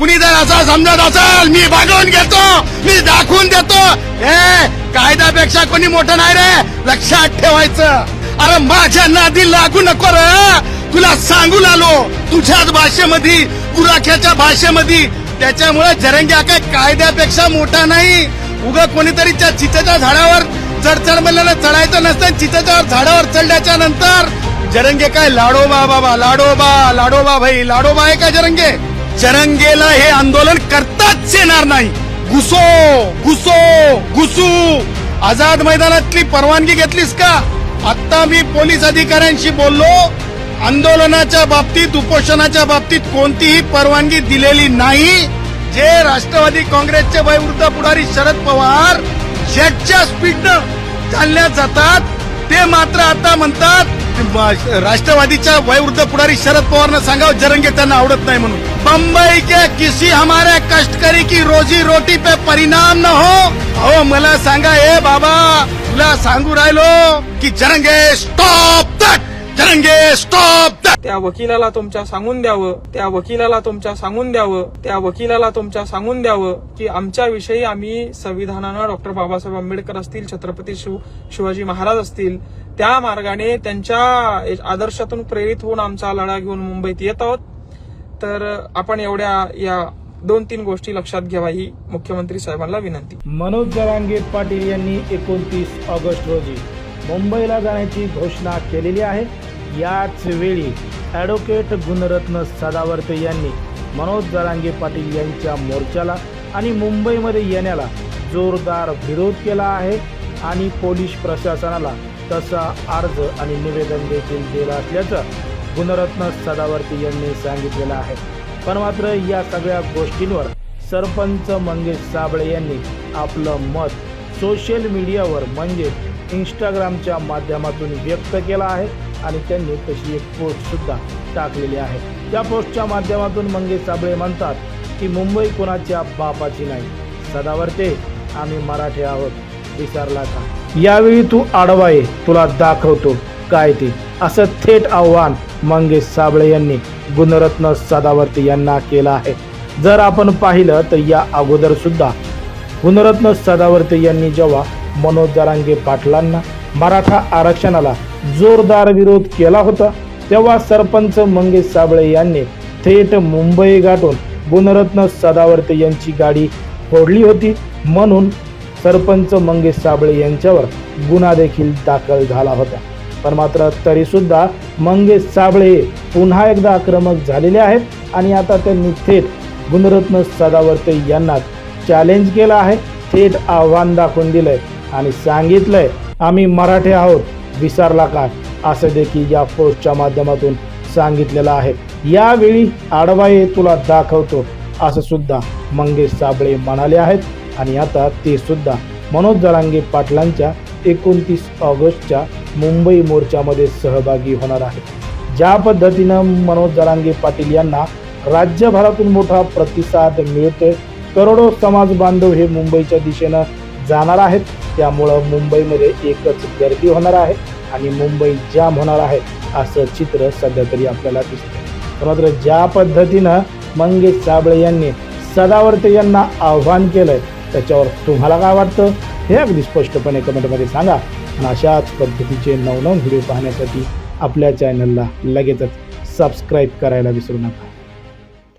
कुणी जर असं समजत असेल मी बघून घेतो मी दाखवून देतो. हे कायद्यापेक्षा कोणी मोठं नाही रे. लक्षात ठेवायचं. अरे माझ्या नादी लागू नको रे. तुला सांगून आलो तुझ्याच भाषेमध्ये गुराख्याच्या भाषेमध्ये. त्याच्यामुळे जरंग्या काय कायद्यापेक्षा मोठा नाही. उग कोणीतरी त्या चिचेच्या झाडावर चढचढ म्हणलं चढायचं नसतं. चिचेच्या झाडावर चढल्याच्या नंतर जरंगे काय लाडोबा बाबा लाडोबा लाडोबा भाई लाडोबा आहे का जरंगे चरंगेला हे आंदोलन करताच येणार नाही. घुसो घुसो घुसू. आझाद मैदानातली परवानगी घेतलीस का? आता मी पोलीस अधिकाऱ्यांशी बोललो. आंदोलनाच्या बाबतीत उपोषणाच्या बाबतीत कोणतीही परवानगी दिलेली नाही. जे राष्ट्रवादी काँग्रेसचे वयवृद्ध पुढारी शरद पवार जेटच्या स्पीडनं चालण्यात जातात ते मात्र आता म्हणतात राष्ट्रवादीच्या वयवृद्ध पुढारी शरद पवारनं सांगावं जरंगे त्यांना आवडत नाही म्हणून. बंबई के किसी हमारे कष्टकरी की रोजी रोटी पे परिणाम न हो. अहो मला सांगा हे बाबा तुला सांगू राहिलो की Jarange stop that Jarange stop that त्या वकिलाला तुमच्या सांगून द्यावं त्या वकिलाला तुमच्या सांगून द्यावं त्या वकिलाला तुमच्या सांगून द्यावं की आमच्या विषयी आम्ही संविधानानं डॉक्टर बाबासाहेब आंबेडकर असतील छत्रपती शिव शिवाजी महाराज असतील त्या मार्गाने त्यांच्या आदर्शातून प्रेरित होऊन आमचा लढा घेऊन मुंबईत येत आहोत. तर आपण एवढ्या या दोन तीन गोष्टी लक्षात घ्यावा ही मुख्यमंत्री साहेबांना विनंती. मनोज जरांगे पाटील यांनी एकोणतीस ऑगस्ट रोजी मुंबईला जाण्याची घोषणा केलेली आहे. याच वेळी ॲडव्होकेट गुणरत्न सदावर्ते यांनी मनोज जरांगे पाटील यांच्या मोर्चाला आणि मुंबईमध्ये येण्याला जोरदार विरोध केला आहे आणि पोलीस प्रशासनाला तसा अर्ज आणि निवेदन देखील दिलं असल्याचं गुणरत्न सदावर्ती यांनी सांगितलेलं आहे. पण मात्र या सगळ्या गोष्टींवर सरपंच मंगेश साबळे यांनी आपलं मत सोशल मीडियावर म्हणजे इंस्टाग्रामच्या माध्यमातून व्यक्त केला आहे आणि त्यांनी तशी एक पोस्टसुद्धा टाकलेली आहे. त्या पोस्टच्या माध्यमातून मंगेश साबळे म्हणतात की मुंबई कुणाच्या बापाची नाही. सदावर्ते आम्ही मराठी आहोत. विसरला का? यावेळी तू आडवा ये तुला दाखवतो काय ते. असं थेट आव्हान मंगेश साबळे यांनी गुणरत्न सदावर्ती यांना केलं आहे. जर आपण पाहिलं तर या अगोदर सुद्धा गुणरत्न सदावर्ती यांनी जेव्हा मनोज जरांगे पाटलांना मराठा आरक्षणाला जोरदार विरोध केला होता तेव्हा सरपंच मंगेश साबळे यांनी थेट मुंबई गाठून गुणरत्न सदावर्ते यांची गाडी फोडली होती. म्हणून सरपंच मंगेश साबळे यांच्यावर गुन्हा देखील दाखल झाला होता. पण मात्र तरीसुद्धा मंगेश साबळे पुन्हा एकदा आक्रमक झालेले आहेत आणि आता त्यांनी थेट गुणरत्न सदावर्ते यांना चॅलेंज केलं आहे. थेट आव्हान दाखवून दिलंय आणि सांगितलंय आम्ही मराठे आहोत विसरला काय? असं देखील या पोस्टच्या माध्यमातून सांगितलेलं आहे. यावेळी आडवाई तुला दाखवतो असं सुद्धा मंगेश साबळे म्हणाले आहेत. आणि आता ते सुद्धा मनोज जरांगे पाटलांच्या एकोणतीस ऑगस्टच्या मुंबई मोर्चामध्ये सहभागी होणार आहेत. ज्या पद्धतीनं मनोज जरांगे पाटील यांना राज्यभरातून मोठा प्रतिसाद मिळतोय करोडो समाज बांधव हे मुंबईच्या दिशेनं जाणार आहेत. त्यामुळं मुंबईमध्ये एकच गर्दी होणार आहे आणि मुंबई जाम होणार आहे असं चित्र सध्या तरी आपल्याला दिसतंय. मात्र ज्या पद्धतीनं मंगेश साबळे यांनी सदावर्ते यांना आव्हान केलंय त्याच्यावर तुम्हाला काय वाटतं? हे अगदी स्पष्टपणे कमेंटमध्ये सांगा. आणि अशाच पद्धतीचे नवनव व्हिडिओ पाहण्यासाठी आपल्या चॅनलला लगेचच सबस्क्राईब करायला विसरू नका.